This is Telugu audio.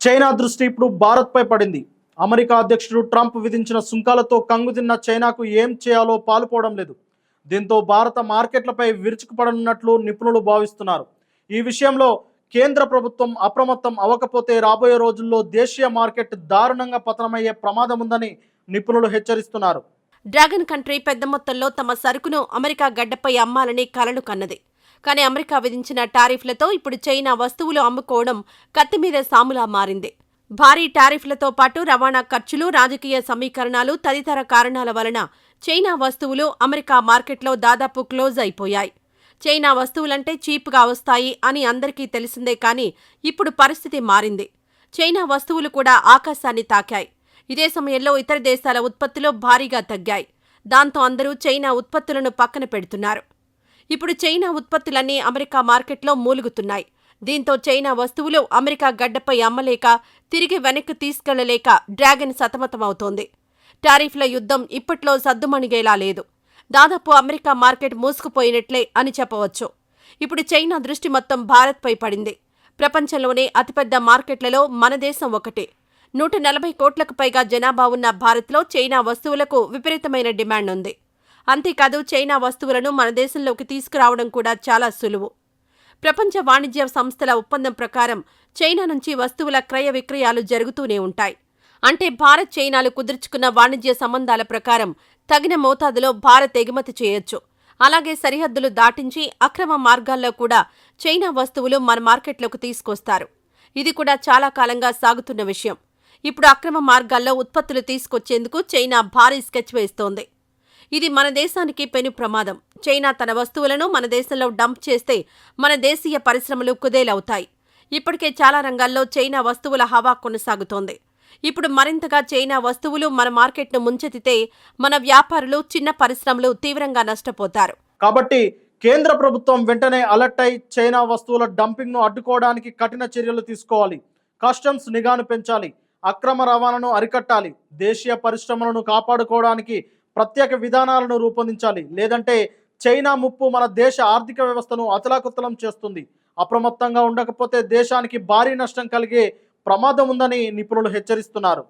చైనా దృష్టి ఇప్పుడు భారత్పై పడింది. అమెరికా అధ్యక్షుడు ట్రంప్ విధించిన సుంకాలతో కంగుతిన్న చైనాకు ఏం చేయాలో పాలుపోవడం లేదు. దీంతో భారత మార్కెట్లపై విరుచుకుపడనున్నట్లు నిపుణులు భావిస్తున్నారు. ఈ విషయంలో కేంద్ర ప్రభుత్వం అప్రమత్తం అవ్వకపోతే రాబోయే రోజుల్లో దేశీయ మార్కెట్ దారుణంగా పతనమయ్యే ప్రమాదం ఉందని నిపుణులు హెచ్చరిస్తున్నారు. డ్రాగన్ కంట్రీ పెద్ద మొత్తంలో తమ సరుకును అమెరికా గడ్డపై అమ్మాలని కలలు కన్నది. కానీ అమెరికా విధించిన టారిఫ్లతో ఇప్పుడు చైనా వస్తువులు అమ్ముకోవడం కత్తి మీద సాములా మారింది. భారీ టారిఫ్లతో పాటు రవాణా ఖర్చులు రాజకీయ సమీకరణాలు తదితర కారణాల వలన చైనా వస్తువులు అమెరికా మార్కెట్లో దాదాపు క్లోజ్ అయిపోయాయి. చైనా వస్తువులంటే చీప్గా వస్తాయి అని అందరికీ తెలిసిందే కానీ ఇప్పుడు పరిస్థితి మారింది. చైనా వస్తువులు కూడా ఆకాశాన్ని తాకాయి. ఇదే సమయంలో ఇతర దేశాల ఉత్పత్తులు భారీగా తగ్గాయి. దాంతో అందరూ చైనా ఉత్పత్తులను పక్కన పెడుతున్నారు. ఇప్పుడు చైనా ఉత్పత్తులన్నీ అమెరికా మార్కెట్లో మూలుగుతున్నాయి. దీంతో చైనా వస్తువులు అమెరికా గడ్డపై అమ్మలేక తిరిగి వెనక్కి తీసుకెళ్ళలేక డ్రాగన్ సతమతమవుతోంది. టారిఫ్ల యుద్ధం ఇప్పట్లో సద్దుమణిగేలా లేదు. దాదాపు అమెరికా మార్కెట్ మూసుకుపోయినట్లే అని చెప్పవచ్చు. ఇప్పుడు చైనా దృష్టి మొత్తం భారత్పై పడింది. ప్రపంచంలోనే అతిపెద్ద మార్కెట్లలో మన దేశం ఒకటి. నూట నలభై కోట్లకు పైగా జనాభా ఉన్న భారత్లో చైనా వస్తువులకు విపరీతమైన డిమాండ్ ఉంది. అంతేకాదు చైనా వస్తువులను మన దేశంలోకి తీసుకురావడం కూడా చాలా సులువు. ప్రపంచ వాణిజ్య సంస్థల ఒప్పందం ప్రకారం చైనా నుంచి వస్తువుల క్రయ విక్రయాలు జరుగుతూనే ఉంటాయి. అంటే భారత్ చైనాలు కుదుర్చుకున్న వాణిజ్య సంబంధాల ప్రకారం తగిన మోతాదులో భారత్ ఎగుమతి చేయొచ్చు. అలాగే సరిహద్దులు దాటించి అక్రమ మార్గాల్లో కూడా చైనా వస్తువులు మన మార్కెట్లోకి తీసుకొస్తారు. ఇది కూడా చాలా కాలంగా సాగుతున్న విషయం. ఇప్పుడు అక్రమ మార్గాల్లో ఉత్పత్తులు తీసుకొచ్చేందుకు చైనా భారీ స్కెచ్ వేస్తోంది. ఇది మన దేశానికి పెను ప్రమాదం. చైనా తన వస్తువులను మన దేశంలో డంప్ చేస్తే మన దేశీయ పరిశ్రమలు కుదేలవుతాయి. ఇప్పటికే చాలా రంగాల్లో చైనా వస్తువుల హవా కొనసాగుతోంది. ఇప్పుడు మరింతగా చైనా వస్తువులు మన మార్కెట్ను ముంచెత్తితే మన వ్యాపారులు చిన్న పరిశ్రమలు తీవ్రంగా నష్టపోతారు. కాబట్టి కేంద్ర ప్రభుత్వం వెంటనే అలర్ట్ అయి చైనా వస్తువుల డంపింగ్ను అడ్డుకోవడానికి కఠిన చర్యలు తీసుకోవాలి. కస్టమ్స్ నిఘాను పెంచాలి. అక్రమ రవాణాను అరికట్టాలి. దేశీయ పరిశ్రమలను కాపాడుకోవడానికి ప్రత్యేక విధానాలను రూపొందించాలి. లేదంటే చైనా ముప్పు మన దేశ ఆర్థిక వ్యవస్థను అతలాకుతలం చేస్తుంది. అప్రమత్తంగా ఉండకపోతే దేశానికి భారీ నష్టం కలిగే ప్రమాదం ఉందని నిపుణులు హెచ్చరిస్తున్నారు.